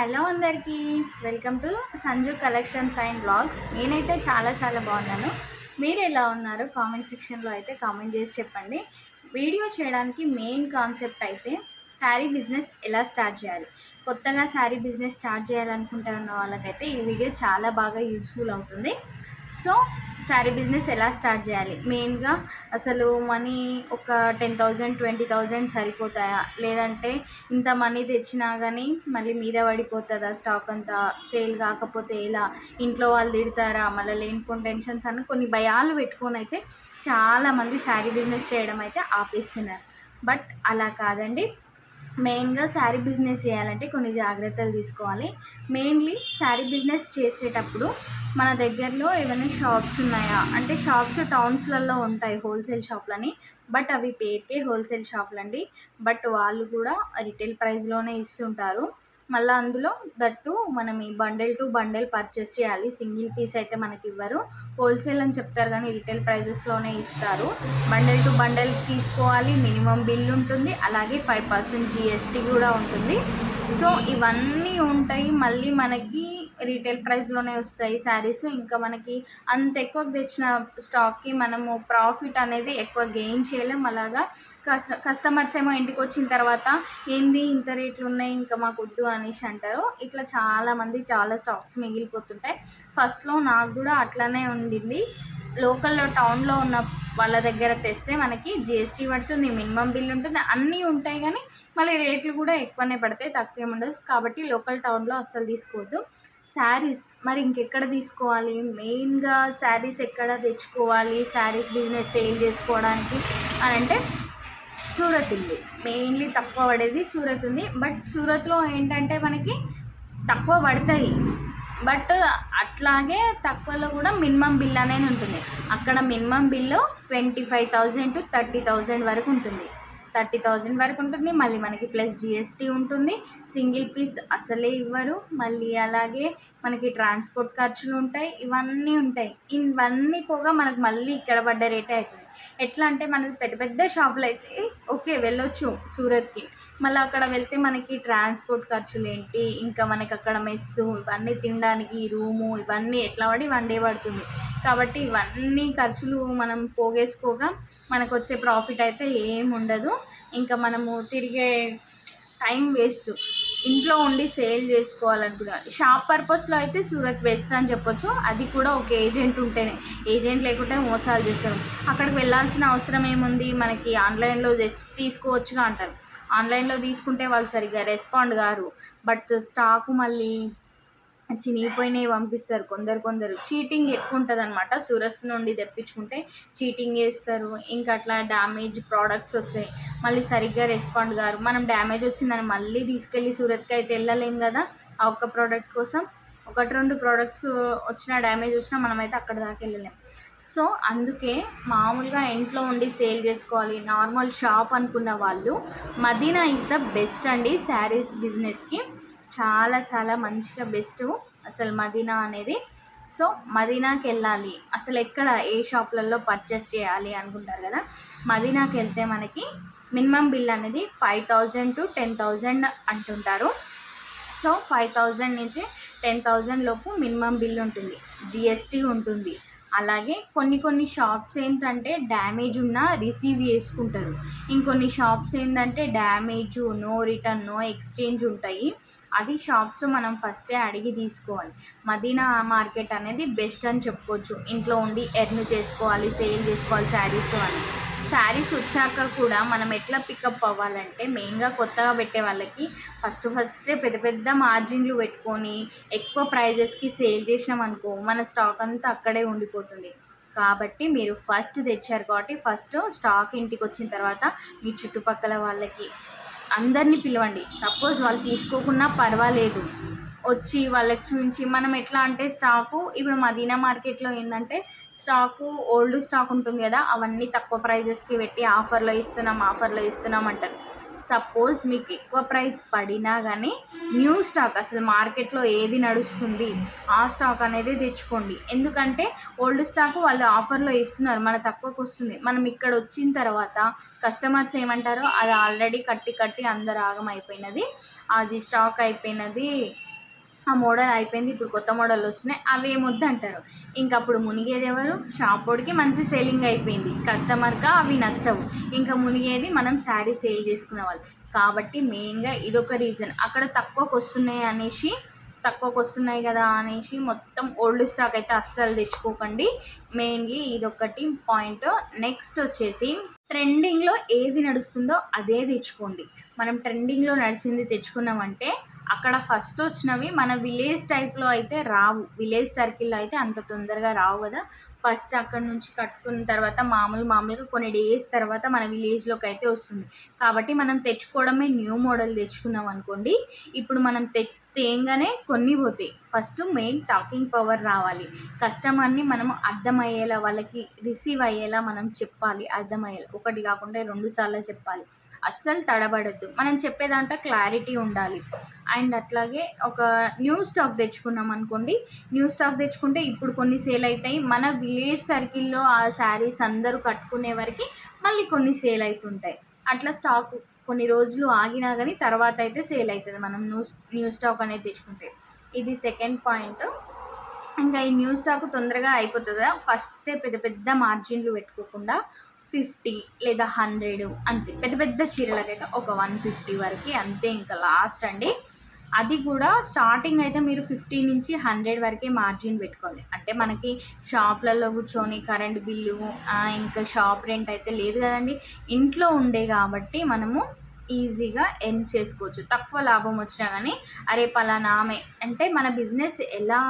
Hello అందరికీ. Welcome to Sanju collections and blogs. నేనైతే చాలా చాలా బాగున్నాను. మీరు ఎలా ఉన్నారు? కామెంట్ సెక్షన్లో అయితే కామెంట్ చేసి చెప్పండి. వీడియో చేయడానికి మెయిన్ కాన్సెప్ట్ అయితే శారీ బిజినెస్ ఎలా స్టార్ట్ చేయాలి? కొత్తగా శారీ బిజినెస్ స్టార్ట్ చేయాలనుకుంటున్న వాళ్ళకైతే ఈ వీడియో చాలా బాగా యూజ్ఫుల్ అవుతుంది. సో శారీ బిజినెస్ ఎలా స్టార్ట్ చేయాలి? మెయిన్గా అసలు మనీ ఒక టెన్ థౌజండ్ ట్వంటీ థౌజండ్ సరిపోతాయా? లేదంటే ఇంత మనీ తెచ్చినా కానీ మళ్ళీ మీద పడిపోతుందా? స్టాక్ అంతా సేల్ కాకపోతే ఎలా? ఇంట్లో వాళ్ళు తిడతారా? మళ్ళీ లేనిపోని టెన్షన్స్ అని కొన్ని భయాలు పెట్టుకొని అయితే చాలామంది శారీ బిజినెస్ చేయడం అయితే ఆపేస్తున్నారు. బట్ అలా కాదండి. మెయిన్గా శారీ బిజినెస్ చేయాలంటే కొన్ని జాగ్రత్తలు తీసుకోవాలి. మెయిన్లీ శారీ బిజినెస్ చేసేటప్పుడు మన దగ్గరలో ఏమైనా షాప్స్ ఉన్నాయా? అంటే షాప్స్ టౌన్స్లలో ఉంటాయి హోల్సేల్ షాప్లని బట్ అవి పేరుకే హోల్సేల్ షాపులు అండి బట్ వాళ్ళు కూడా రిటైల్ ప్రైస్లోనే ఇస్తుంటారు. మళ్ళీ అందులో దట్టు మనం ఈ బండెల్ టు బండెల్ పర్చేస్ చేయాలి. సింగిల్ పీస్ అయితే మనకి ఇవ్వరు. హోల్సేల్ అని చెప్తారు కానీ రిటైల్ ప్రైజెస్లోనే ఇస్తారు. బండెల్ టు బండెల్ తీసుకోవాలి. మినిమం బిల్ ఉంటుంది. అలాగే ఫైవ్ పర్సెంట్ జిఎస్టీ కూడా ఉంటుంది. సో ఇవన్నీ ఉంటాయి. మళ్ళీ మనకి రీటైల్ ప్రైస్లోనే వస్తాయి శారీస్ ఇంకా మనకి అంత ఎక్కువ తెచ్చిన స్టాక్కి మనము ప్రాఫిట్ అనేది ఎక్కువ గెయిన్ చేయలేం. అలాగా కస్ట కస్టమర్స్ ఏమో ఇంటికి వచ్చిన తర్వాత ఏంది ఇంత రేట్లు ఉన్నాయి? ఇంకా మాకు వద్దు అనేసి అంటారు. ఇట్లా చాలామంది చాలా స్టాక్స్ మిగిలిపోతుంటాయి. ఫస్ట్లో నాకు కూడా అట్లానే ఉండింది. లోకల్లో టౌన్లో ఉన్న వాళ్ళ దగ్గర తెస్తే మనకి జిఎస్టీ పడుతుంది మినిమం బిల్ ఉంటుంది అన్నీ ఉంటాయి కానీ మళ్ళీ రేట్లు కూడా ఎక్కువనే పడతాయి తక్కువ ఉండదు. కాబట్టి లోకల్ టౌన్లో అస్సలు తీసుకోవద్దు. శారీస్ మరి ఇంకెక్కడ తీసుకోవాలి? మెయిన్గా శారీస్ ఎక్కడ తెచ్చుకోవాలి? శారీస్ బిజినెస్ సేల్ చేసుకోవడానికి అని అంటే సూరత్ ఉంది. మెయిన్లీ తక్కువ పడేది సూరత్ ఉంది. బట్ సూరత్లో ఏంటంటే మనకి తక్కువ పడతాయి. బట్ అట్లాగే తక్కువలో కూడా మినిమం బిల్ అనేది ఉంటుంది. అక్కడ minimum bill twenty five thousand to thirty thousand వరకు ఉంటుంది. థర్టీ థౌజండ్ వరకు ఉంటుంది. మళ్ళీ మనకి ప్లస్ జిఎస్టీ ఉంటుంది. సింగిల్ పీస్ అసలే ఇవ్వరు. మళ్ళీ అలాగే మనకి ట్రాన్స్పోర్ట్ ఖర్చులు ఉంటాయి. ఇవన్నీ ఉంటాయి. ఇవన్నీ పోగా మనకు మళ్ళీ ఇక్కడ పడ్డ రేటే అవుతుంది ఎట్లా అంటే మనకి పెద్ద పెద్ద షాపులు అయితే ఓకే వెళ్ళొచ్చు సూరత్కి. మళ్ళీ అక్కడ వెళ్తే మనకి ట్రాన్స్పోర్ట్ ఖర్చులు ఏంటి ఇంకా మనకి అక్కడ మెస్సు ఇవన్నీ తినడానికి రూము ఇవన్నీ ఎట్లా పడి వన్ డే పడుతుంది. కాబట్టి ఇవన్నీ ఖర్చులు మనం పోగేసుకోగా మనకు వచ్చే ప్రాఫిట్ అయితే ఏం ఉండదు. ఇంకా మనము తిరిగే టైం వేస్ట్. ఇంట్లో ఉండి సేల్ చేసుకోవాలనుకున్నాను షాప్ పర్పస్లో అయితే సూరత్ బెస్ట్ అని చెప్పొచ్చు. అది కూడా ఒక ఏజెంట్ ఉంటేనే. ఏజెంట్ లేకుంటే మోసాలు చేస్తారు. అక్కడికి వెళ్ళాల్సిన అవసరం ఏముంది? మనకి ఆన్లైన్లో జస్ట్ తీసుకోవచ్చుగా అంటారు. ఆన్లైన్లో తీసుకుంటే వాళ్ళు సరిగ్గా రెస్పాండ్ కారు. బట్ స్టాకు మళ్ళీ చినిగిపోయినవి పంపిస్తారు. కొందరు కొందరు చీటింగ్ ఎక్కువ ఉంటుంది అనమాట సూరత్ నుండి తెప్పించుకుంటే చీటింగ్ చేస్తారు. ఇంకా అట్లా డ్యామేజ్ ప్రోడక్ట్స్ వస్తాయి. మళ్ళీ సరిగ్గా రెస్పాండ్ గారు మనం డ్యామేజ్ వచ్చిందని మళ్ళీ తీసుకెళ్ళి సూరత్కి అయితే వెళ్ళలేం కదా? ఆ ఒక్క ప్రోడక్ట్ కోసం. ఒకటి రెండు ప్రోడక్ట్స్ వచ్చిన డ్యామేజ్ వచ్చినా మనమైతే అక్కడ దాకా వెళ్ళలేం. సో అందుకే మామూలుగా ఇంట్లో ఉండి సేల్ చేసుకోవాలి. నార్మల్ షాప్ అనుకున్న వాళ్ళు మదీనా ఈజ్ ద బెస్ట్ అండి శారీస్ బిజినెస్కి. చాలా చాలా మంచిగా బెస్ట్ అసలు మదీనా అనేది. సో మదీనాకి వెళ్ళాలి. అసలు ఎక్కడ ఏ షాప్లలో పర్చేస్ చేయాలి అనుకుంటారు కదా? మదీనాకి వెళ్తే మనకి మినిమం బిల్ అనేది five thousand to ten thousand అంటుంటారు. సో ఫైవ్ థౌజండ్ నుంచి టెన్ థౌజండ్ లోపు మినిమం బిల్ ఉంటుంది. జిఎస్టీ ఉంటుంది. అలాగే కొన్ని కొన్ని షాప్స్ ఏంటంటే డ్యామేజ్ ఉన్నా రిసీవ్ చేసుకుంటారు. ఇంకొన్ని షాప్స్ ఏంటంటే damage no return no exchange ఉంటాయి. అది షాప్స్ మనం ఫస్టే అడిగి తీసుకోవాలి. మదీనా మార్కెట్ అనేది బెస్ట్ అని చెప్పుకోవచ్చు. ఇంట్లో ఉండి ఎర్న్ చేసుకోవాలి సేల్ చేసుకోవాలి శారీస్ అని శారీస్ వచ్చాక కూడా మనం ఎట్లా పికప్ అవ్వాలంటే మెయిన్గా కొత్తగా పెట్టే వాళ్ళకి ఫస్ట్ ఫస్టే పెద్ద పెద్ద మార్జిన్లు పెట్టుకొని ఎక్కువ ప్రైజెస్కి సేల్ చేసినాం అనుకో మన స్టాక్ అంతా అక్కడే ఉండిపోతుంది. కాబట్టి మీరు ఫస్ట్ తెచ్చారు కాబట్టి ఫస్ట్ స్టాక్ ఇంటికి వచ్చిన తర్వాత మీ చుట్టుపక్కల వాళ్ళకి అందరినీ పిలవండి. సపోజ్ వాళ్ళు తీసుకోకున్నా పర్వాలేదు. వచ్చి వాళ్ళకి చూపించి మనం ఎట్లా అంటే స్టాకు ఇప్పుడు మదీనా మార్కెట్లో ఏంటంటే స్టాకు ఓల్డ్ స్టాక్ ఉంటుంది కదా అవన్నీ తక్కువ ప్రైజెస్కి పెట్టి ఆఫర్లో ఇస్తున్నాం ఆఫర్లో ఇస్తున్నాం అంటారు. సపోజ్ మీకు ఎక్కువ ప్రైస్ పడినా కానీ న్యూ స్టాక్ అసలు మార్కెట్లో ఏది నడుస్తుంది ఆ స్టాక్ అనేది తెచ్చుకోండి. ఎందుకంటే ఓల్డ్ స్టాక్ వాళ్ళు ఆఫర్లో ఇస్తున్నారు మన తక్కువకు వస్తుంది. మనం ఇక్కడ వచ్చిన తర్వాత కస్టమర్స్ ఏమంటారో అది ఆల్రెడీ కట్టి కట్టి అందరు ఆగమైపోయినది అయిపోయినది అది స్టాక్ అయిపోయినది ఆ మోడల్ అయిపోయింది. ఇప్పుడు కొత్త మోడల్ వస్తున్నాయి. అవి ఏమొద్దు అంటారు. ఇంక అప్పుడు మునిగేది ఎవరు? షాప్ వాడికి మంచి సేలింగ్ అయిపోయింది. కస్టమర్గా అవి నచ్చవు. ఇంకా మునిగేది మనం శారీ సేల్ చేసుకునే వాళ్ళు. కాబట్టి మెయిన్గా ఇదొక రీజన్. అక్కడ తక్కువకు వస్తున్నాయి అనేసి తక్కువకు వస్తున్నాయి కదా అనేసి మొత్తం ఓల్డ్ స్టాక్ అయితే అస్సలు తెచ్చుకోకండి. మెయిన్లీ ఇదొకటి పాయింట్. నెక్స్ట్ వచ్చేసి ట్రెండింగ్లో ఏది నడుస్తుందో అదే తెచ్చుకోండి. మనం ట్రెండింగ్లో నడిచింది తెచ్చుకున్నామంటే అక్కడ ఫస్ట్ వచ్చినవి మన విలేజ్ టైప్లో అయితే రావు. విలేజ్ సర్కిల్లో అయితే అంత తొందరగా రావు కదా. ఫస్ట్ అక్కడ నుంచి కట్టుకున్న తర్వాత మామూలు మామూలుగా కొన్ని డేస్ తర్వాత మన విలేజ్లోకి అయితే వస్తుంది. కాబట్టి మనం తెచ్చుకోవడమే న్యూ మోడల్ తెచ్చుకున్నాం అనుకోండి ఇప్పుడు మనం తె తేంగానే కొన్ని పోతాయి. ఫస్ట్ మెయిన్ టాకింగ్ పవర్ రావాలి. కస్టమర్ని మనం అర్థమయ్యేలా వాళ్ళకి రిసీవ్ అయ్యేలా మనం చెప్పాలి అర్థమయ్యేలా. ఒకటి కాకుండా రెండు సార్లు చెప్పాలి. అస్సలు తడబడద్దు. మనం చెప్పేదాంట్లో క్లారిటీ ఉండాలి. అండ్ అట్లాగే ఒక న్యూ స్టాక్ తెచ్చుకున్నాం అనుకోండి న్యూ స్టాక్ తెచ్చుకుంటే ఇప్పుడు కొన్ని సేల్ అవుతాయి. మన విలేజ్ సర్కిల్లో ఆ శారీస్ అందరూ కట్టుకునే వరకు మళ్ళీ కొన్ని సేల్ అవుతుంటాయి. అట్లా స్టాక్ కొన్ని రోజులు ఆగినా కానీ తర్వాత అయితే సేల్ అవుతుంది. మనం న్యూ న్యూ స్టాక్ అనేది తెచ్చుకుంటే. ఇది సెకండ్ పాయింట్. ఇంకా ఈ న్యూ స్టాక్ తొందరగా అయిపోతుంది? కదా ఫస్టే పెద్ద పెద్ద మార్జిన్లు పెట్టుకోకుండా ఫిఫ్టీ లేదా హండ్రెడ్ అంతే. పెద్ద పెద్ద చీరలకైతే ఒక వన్ ఫిఫ్టీ వరకు అంతే ఇంకా లాస్ట్ అండి. అది కూడా స్టార్టింగ్ అయితే మీరు ఫిఫ్టీ నుంచి హండ్రెడ్ వరకే మార్జిన్ పెట్టుకోవాలి. అంటే మనకి షాప్లలో కూర్చొని కరెంట్ బిల్లు ఇంకా షాప్ రెంట్ అయితే లేదు కదండి. ఇంట్లో ఉండే కాబట్టి మనము ఈజీగా ఎర్న్ చేసుకోవచ్చు. తక్కువ లాభం వచ్చినా కానీ అరే పలానా ఆమె అంటే మన బిజినెస్ ఎలా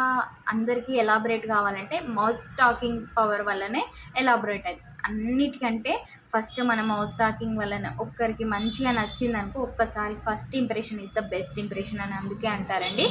అందరికీ ఎలాబరేట్ కావాలంటే మౌత్ టాకింగ్ పవర్ వల్లనే ఎలాబరేట్ అవుతుంది అన్నిటికంటే ఫస్ట్ మనం మౌత్ టాకింగ్ వలన ఒక్కరికి మంచిగా నచ్చింది అనుకో ఒక్కసారి first impression is the best impression అని అందుకే అంటారండి.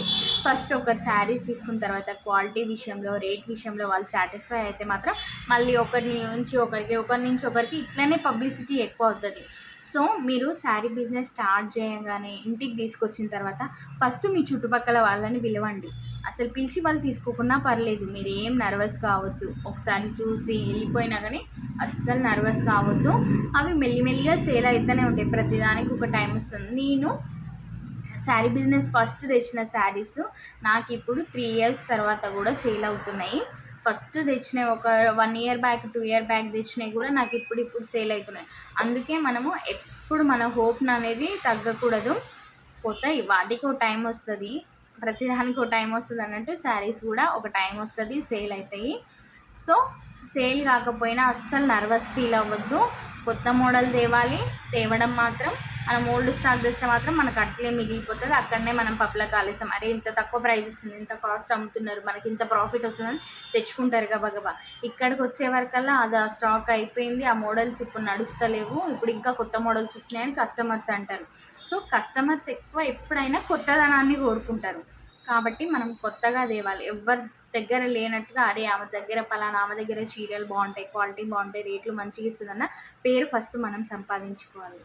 ఫస్ట్ ఒకరు శారీస్ తీసుకున్న తర్వాత క్వాలిటీ విషయంలో రేట్ విషయంలో వాళ్ళు సాటిస్ఫై అయితే మాత్రం మళ్ళీ ఒకరి నుంచి ఒకరికి ఒకరి నుంచి ఒకరికి ఇట్లనే పబ్లిసిటీ ఎక్కువ అవుతుంది. సో మీరు శారీ బిజినెస్ స్టార్ట్ చేయగానే ఇంటికి తీసుకొచ్చిన తర్వాత ఫస్ట్ మీ చుట్టుపక్కల వాళ్ళని పిలవండి. అసలు పిలిచి వాళ్ళు తీసుకోకున్నా పర్లేదు మీరు ఏం నర్వస్ కావద్దు. ఒకసారి చూసి వెళ్ళిపోయినా కానీ అస్సలు నర్వస్ కావద్దు. అవి మెల్లిమెల్లిగా సేల్ అవుతూనే ఉంటాయి. ప్రతిదానికి ఒక టైం వస్తుంది. నేను శారీ బిజినెస్ ఫస్ట్ తెచ్చిన శారీస్ నాకు ఇప్పుడు త్రీ ఇయర్స్ తర్వాత కూడా సేల్ అవుతున్నాయి. ఫస్ట్ తెచ్చినవి ఒక one year back two year back తెచ్చినవి కూడా నాకు ఇప్పుడు ఇప్పుడు సేల్ అవుతున్నాయి. అందుకే మనము ఎప్పుడు మన హోప్ను అనేది తగ్గకూడదు. పోతాయి వాటికి ఒక టైం వస్తుంది. ప్రతిదానికి ఒక టైం వస్తుంది అన్నట్టు శారీస్ కూడా ఒక టైం వస్తుంది సేల్ అవుతాయి. సో సేల్ కాకపోయినా అస్సలు నర్వస్ ఫీల్ అవ్వద్దు. కొత్త మోడల్ తేవాలి. తేవడం మాత్రం మనం ఓల్డ్ స్టాక్ తెస్తే మాత్రం మనకు అట్లే మిగిలిపోతుంది. అక్కడనే మనం పప్పుల కాలేసాం. అరే ఇంత తక్కువ ప్రైస్ వస్తుంది ఇంత కాస్ట్ అమ్ముతున్నారు మనకి ఇంత ప్రాఫిట్ వస్తుందని తెచ్చుకుంటారు గబగబా ఇక్కడికి వచ్చే వరకల్లా అది ఆ స్టాక్ అయిపోయింది. ఆ మోడల్స్ ఇప్పుడు నడుస్తలేవు. ఇప్పుడు ఇంకా కొత్త మోడల్స్ వస్తున్నాయని కస్టమర్స్ అంటారు. సో కస్టమర్స్ ఎక్కువ ఎప్పుడైనా కొత్తదనాన్ని కోరుకుంటారు. కాబట్టి మనం కొత్తగా తేవాలి. ఎవరి దగ్గర లేనట్టుగా అరే ఆమె దగ్గర పలానా ఆమె దగ్గర చీరలు బాగుంటాయి క్వాలిటీ బాగుంటాయి రేట్లు మంచిగా ఇస్తుందన్న పేరు ఫస్ట్ మనం సంపాదించుకోవాలి.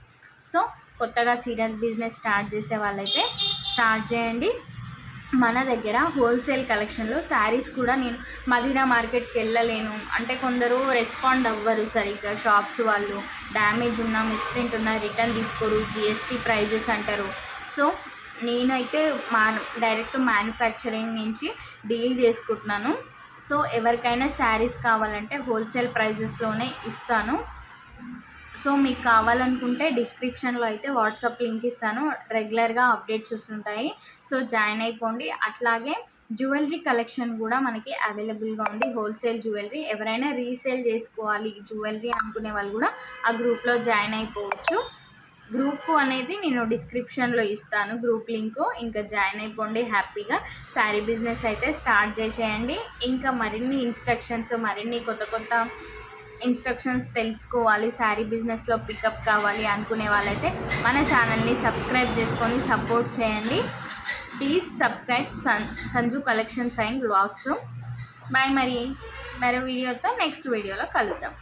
సో కొత్తగా చీరల బిజినెస్ స్టార్ట్ చేసే వాళ్ళైతే స్టార్ట్ చేయండి. మన దగ్గర హోల్సేల్ కలెక్షన్లో శారీస్ కూడా నేను మదీనా మార్కెట్కి వెళ్ళలేను. అంటే కొందరు రెస్పాండ్ అవ్వరు సరిగ్గా. షాప్స్ వాళ్ళు డ్యామేజ్ ఉన్నా మిస్ప్రింట్ ఉన్నా రిటర్న్ తీసుకోరు జిఎస్టీ ప్రైజెస్ అంటారు. సో నేనైతే మా డైరెక్ట్ మ్యానుఫ్యాక్చరింగ్ నుంచి డీల్ చేసుకుంటున్నాను. సో ఎవరికైనా శారీస్ కావాలంటే హోల్సేల్ ప్రైజెస్లోనే ఇస్తాను. సో మీకు కావాలనుకుంటే డిస్క్రిప్షన్లో అయితే వాట్సాప్ లింక్ ఇస్తాను. రెగ్యులర్గా అప్డేట్స్ వస్తుంటాయి. సో జాయిన్ అయిపోండి. అట్లాగే జ్యువెలరీ కలెక్షన్ కూడా మనకి అవైలబుల్గా ఉంది. Wholesale jewellery. ఎవరైనా రీసేల్ చేసుకోవాలి జ్యువెలరీ అనుకునే వాళ్ళు కూడా ఆ గ్రూప్లో జాయిన్ అయిపోవచ్చు. గ్రూప్ అనేది నేను డిస్క్రిప్షన్లో ఇస్తాను గ్రూప్ లింక్. ఇంకా జాయిన్ అయిపోండి హ్యాపీగా. శారీ బిజినెస్ అయితే స్టార్ట్ చేసేయండి. ఇంకా మరిన్ని ఇన్స్ట్రక్షన్స్ మరిన్ని కొత్త కొత్త ఇన్స్ట్రక్షన్స్ తెలుసుకోవాలి. శారీ బిజినెస్లో పికప్ కావాలి అనుకునే వాళ్ళైతే మన ఛానల్ని సబ్స్క్రైబ్ చేసుకొని సపోర్ట్ చేయండి. Please subscribe. Sun Sanju collections and blogs bye మరి. మరో వీడియోతో నెక్స్ట్ వీడియోలో కలుద్దాం.